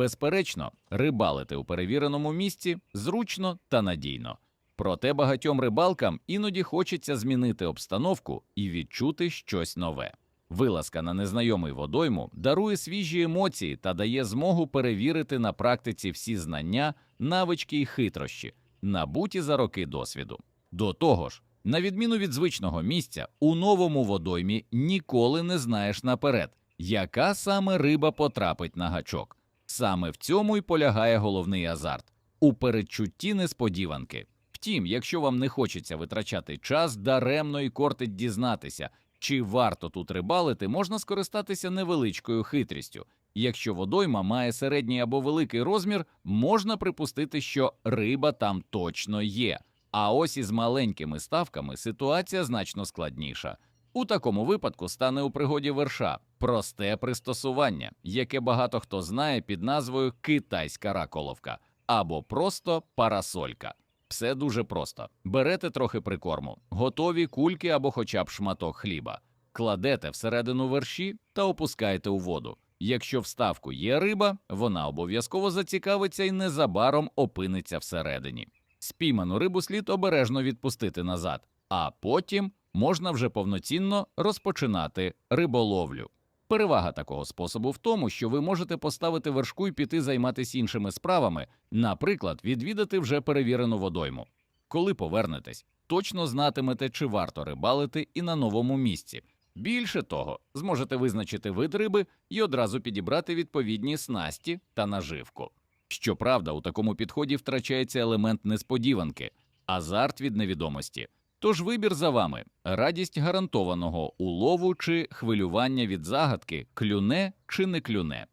Безперечно, рибалити у перевіреному місці зручно та надійно. Проте багатьом рибалкам іноді хочеться змінити обстановку і відчути щось нове. Вилазка на незнайомий водойму дарує свіжі емоції та дає змогу перевірити на практиці всі знання, навички і хитрощі, набуті за роки досвіду. До того ж, на відміну від звичного місця, у новому водоймі ніколи не знаєш наперед, яка саме риба потрапить на гачок. Саме в цьому й полягає головний азарт у передчутті несподіванки. Втім, якщо вам не хочеться витрачати час, даремно і кортить дізнатися, чи варто тут рибалити, можна скористатися невеличкою хитрістю. Якщо водойма має середній або великий розмір, можна припустити, що риба там точно є. А ось із маленькими ставками ситуація значно складніша. У такому випадку стане у пригоді верша просте пристосування, яке багато хто знає під назвою китайська раколовка або просто парасолька. Все дуже просто. Берете трохи прикорму, готові кульки або хоча б шматок хліба, кладете всередину верші та опускаєте у воду. Якщо в ставку є риба, вона обов'язково зацікавиться і незабаром опиниться всередині. Спійману рибу слід обережно відпустити назад, а потім можна вже повноцінно розпочинати риболовлю. Перевага такого способу в тому, що ви можете поставити вершку і піти займатися іншими справами, наприклад, відвідати вже перевірену водойму. Коли повернетесь, точно знатимете, чи варто рибалити і на новому місці. Більше того, зможете визначити вид риби і одразу підібрати відповідні снасті та наживку. Щоправда, у такому підході втрачається елемент несподіванки, азарт від невідомості. Тож вибір за вами: радість гарантованого улову чи хвилювання від загадки, клюне чи не клюне.